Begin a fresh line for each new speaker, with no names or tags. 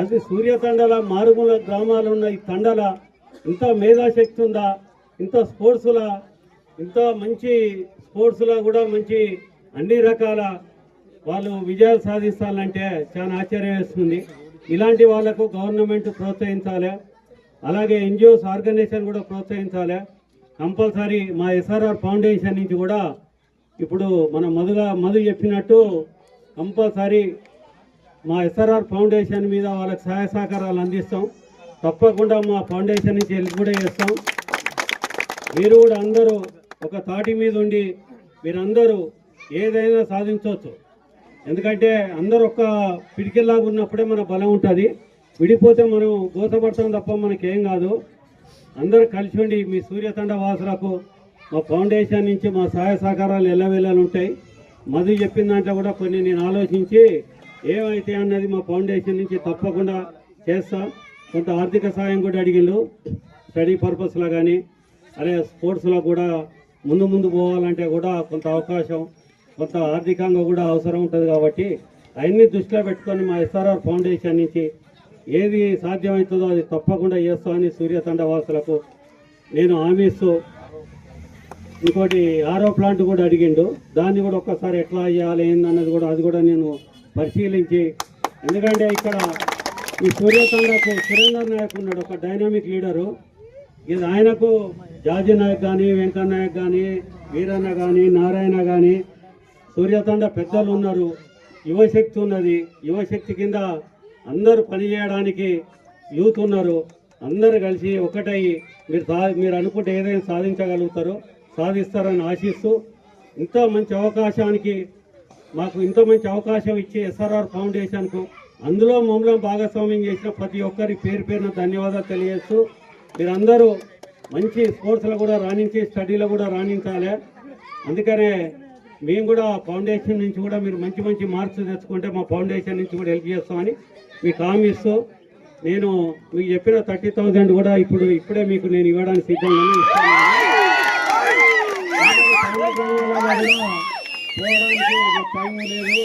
అది సూర్యతండల మారుమూల గ్రామాలు ఉన్న ఈ తండల ఇంత మేధాశక్తి ఉందా? ఇంత స్పోర్ట్స్లా ఇంత మంచి స్పోర్ట్స్లో కూడా మంచి అన్ని రకాల వాళ్ళు విజయాలు సాధిస్తానంటే చాలా ఆశ్చర్యం వేస్తుంది. ఇలాంటి వాళ్ళకు గవర్నమెంట్ ప్రోత్సహించాలి. అలాగే ఎన్జిఓస్ ఆర్గనైజేషన్ కూడా ప్రోత్సహించాలి. కంపల్సరీ మా ఎస్ఆర్ఆర్ ఫౌండేషన్ నుంచి కూడా ఇప్పుడు మన మధుగా మధు చెప్పినట్టు కంపల్సరీ మా ఎస్ఆర్ఆర్ ఫౌండేషన్ మీద వాళ్ళకి సహాయ సహకారాలు అందిస్తాం. తప్పకుండా మా ఫౌండేషన్ నుంచి హెల్ప్ కూడా చేస్తాం. మీరు కూడా అందరూ ఒక తాటి మీద ఉండి మీరందరూ ఏదైనా సాధించవచ్చు. ఎందుకంటే అందరూ ఒక పిడికిల్లాగా ఉన్నప్పుడే మన బలం ఉంటుంది. విడిపోతే మనం గోసపడతాం తప్ప మనకేం కాదు. అందరూ కలిసి ఉండి మీ సూర్యతండ వాసులకు మా ఫౌండేషన్ నుంచి మా సహాయ సహకారాలు ఎల్లవేళలు ఉంటాయి. మధు చెప్పిన దాంట్లో కూడా కొన్ని నేను ఆలోచించి ఏమైతే అన్నది మా ఫౌండేషన్ నుంచి తప్పకుండా చేస్తాం. కొంత ఆర్థిక సాయం కూడా అడిగిండు. స్టడీ పర్పస్లో కానీ అదే స్పోర్ట్స్లో కూడా ముందు ముందు పోవాలంటే కూడా కొంత అవకాశం కొంత ఆర్థికంగా కూడా అవసరం ఉంటుంది కాబట్టి అవన్నీ దృష్టిలో పెట్టుకొని మా ఎస్ఆర్ఆర్ ఫౌండేషన్ నుంచి ఏది సాధ్యమవుతుందో అది తప్పకుండా చేస్తామని సూర్యతండ వాసులకు నేను హామీస్తూ ఇంకోటి ఆరో ప్లాంట్ కూడా అడిగిండు. దాన్ని కూడా ఒక్కసారి ఎట్లా చేయాలి ఏందన్నది కూడా అది కూడా నేను పరిశీలించి. ఎందుకంటే ఇక్కడ ఈ సూర్యతండకు సురేందర్ నాయక్ ఉన్నాడు ఒక డైనామిక్ లీడరు ఇది ఆయనకు జాజీ నాయక్ కానీ వెంకన్న నాయక్ కానీ వీరన్న కానీ నారాయణ కానీ సూర్యతండ పెద్దలు ఉన్నారు. యువశక్తి ఉన్నది. యువశక్తి కింద అందరూ పనిచేయడానికి యూత్ ఉన్నారు. అందరు కలిసి ఒకటై మీరు సా మీరు అనుకుంటే ఏదైనా సాధించగలుగుతారో సాధిస్తారని ఆశిస్తూ ఇంత మంచి అవకాశానికి మాకు ఇంత మంచి అవకాశం ఇచ్చే ఎస్ఆర్ఆర్ ఫౌండేషన్కు అందులో మమ్మల్ని భాగస్వామ్యం చేసిన ప్రతి ఒక్కరి పేరు పేరున ధన్యవాదాలు తెలియజేస్తూ మీరందరూ మంచి స్పోర్ట్స్లో కూడా రాణించి స్టడీలో కూడా రాణించాలి. అందుకనే మేము కూడా ఫౌండేషన్ నుంచి కూడా మీరు మంచి మంచి మార్క్స్ తెచ్చుకుంటే మా ఫౌండేషన్ నుంచి కూడా హెల్ప్ చేస్తామని మీకు హామీ ఇస్తూ నేను మీకు చెప్పిన థర్టీ థౌజండ్ కూడా ఇప్పుడు ఇప్పుడే మీకు నేను ఇవ్వడానికి సిద్ధంగా போராடிய ஒரு தாய்மொழியோ